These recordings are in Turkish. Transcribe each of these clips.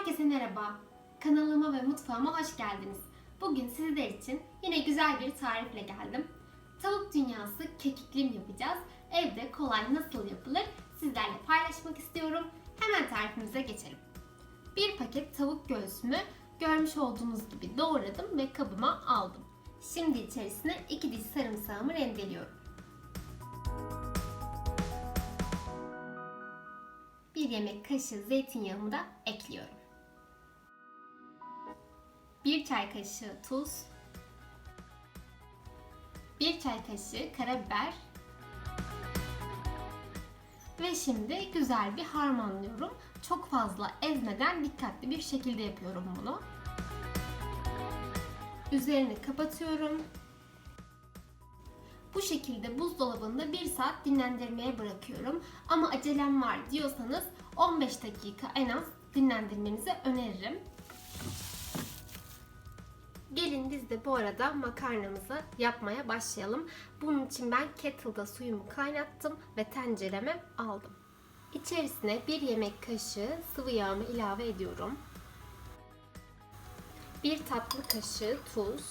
Herkese merhaba. Kanalıma ve mutfağıma hoş geldiniz. Bugün sizler için yine güzel bir tarifle geldim. Tavuk dünyası kekiklim yapacağız. Evde kolay nasıl yapılır sizlerle paylaşmak istiyorum. Hemen tarifimize geçelim. Bir paket tavuk göğsümü görmüş olduğunuz gibi doğradım ve kabıma aldım. Şimdi içerisine 2 diş sarımsağımı rendeliyorum. Bir yemek kaşığı zeytinyağımı da ekliyorum. 1 çay kaşığı tuz, 1 çay kaşığı karabiber ve şimdi güzel bir harmanlıyorum. Çok fazla ezmeden dikkatli bir şekilde yapıyorum bunu. Üzerini kapatıyorum. Bu şekilde buzdolabında 1 saat dinlendirmeye bırakıyorum. Ama acelem var diyorsanız 15 dakika en az dinlendirmenizi öneririm. Gelin biz de bu arada makarnamızı yapmaya başlayalım. Bunun için ben kettle'da suyumu kaynattım ve tencereme aldım. İçerisine 1 yemek kaşığı sıvı yağımı ilave ediyorum. 1 tatlı kaşığı tuz,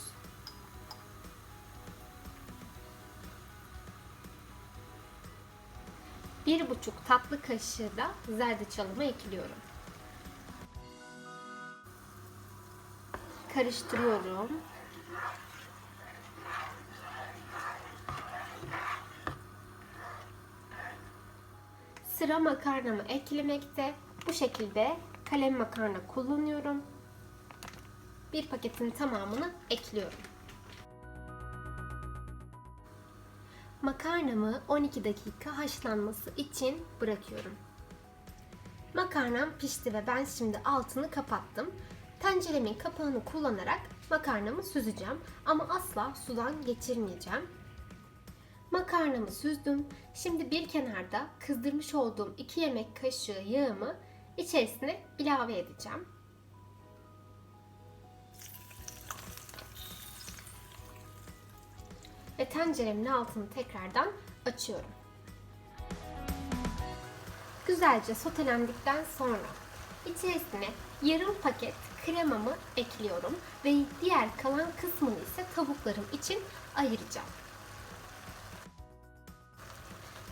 bir buçuk tatlı kaşığı da zerdeçalımı ekliyorum. Karıştırıyorum. Sıra makarnamı eklemekte. Bu şekilde kalem makarna kullanıyorum. Bir paketin tamamını ekliyorum. Makarnamı 12 dakika haşlanması için bırakıyorum. Makarnam pişti ve ben şimdi altını kapattım. Tenceremin kapağını kullanarak makarnamı süzeceğim ama asla sudan geçirmeyeceğim. Makarnamı süzdüm. Şimdi bir kenarda kızdırmış olduğum 2 yemek kaşığı yağımı içerisine ilave edeceğim. ve tenceremin altını tekrardan açıyorum. Güzelce sotelendikten sonra içerisine yarım paket kremamı ekliyorum ve diğer kalan kısmını ise tavuklarım için ayıracağım.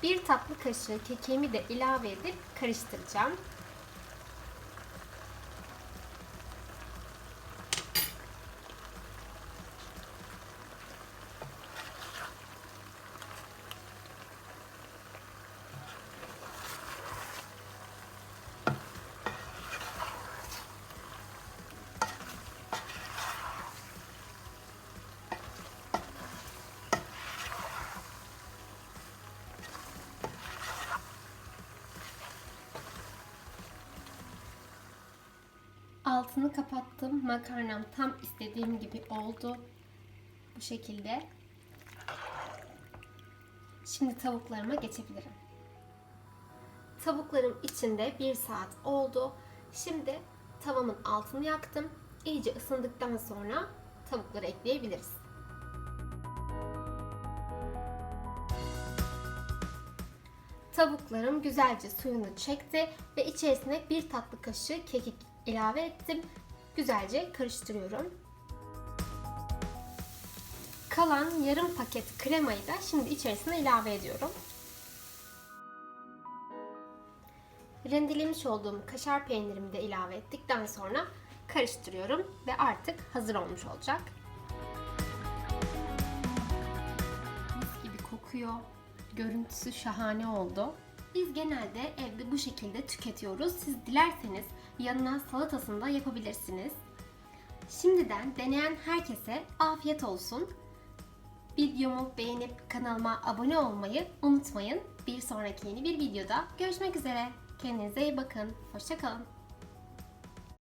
Bir tatlı kaşığı kekiğimi de ilave edip karıştıracağım. Altını kapattım. Makarnam tam istediğim gibi oldu. Bu şekilde. Şimdi tavuklarıma geçebilirim. Tavuklarım içinde bir saat oldu. Şimdi tavamın altını yaktım. İyice ısındıktan sonra tavukları ekleyebiliriz. Tavuklarım güzelce suyunu çekti ve içerisine bir tatlı kaşığı kekik ilave ettim. Güzelce karıştırıyorum. Kalan yarım paket kremayı da şimdi içerisine ilave ediyorum. Rendelemiş olduğum kaşar peynirimi de ilave ettikten sonra karıştırıyorum ve artık hazır olmuş olacak. Mis gibi kokuyor. Görüntüsü şahane oldu. Biz genelde evde bu şekilde tüketiyoruz. Siz dilerseniz yanına salatasını da yapabilirsiniz. Şimdiden deneyen herkese afiyet olsun. Videomu beğenip kanalıma abone olmayı unutmayın. Bir sonraki yeni bir videoda görüşmek üzere. Kendinize iyi bakın. Hoşçakalın.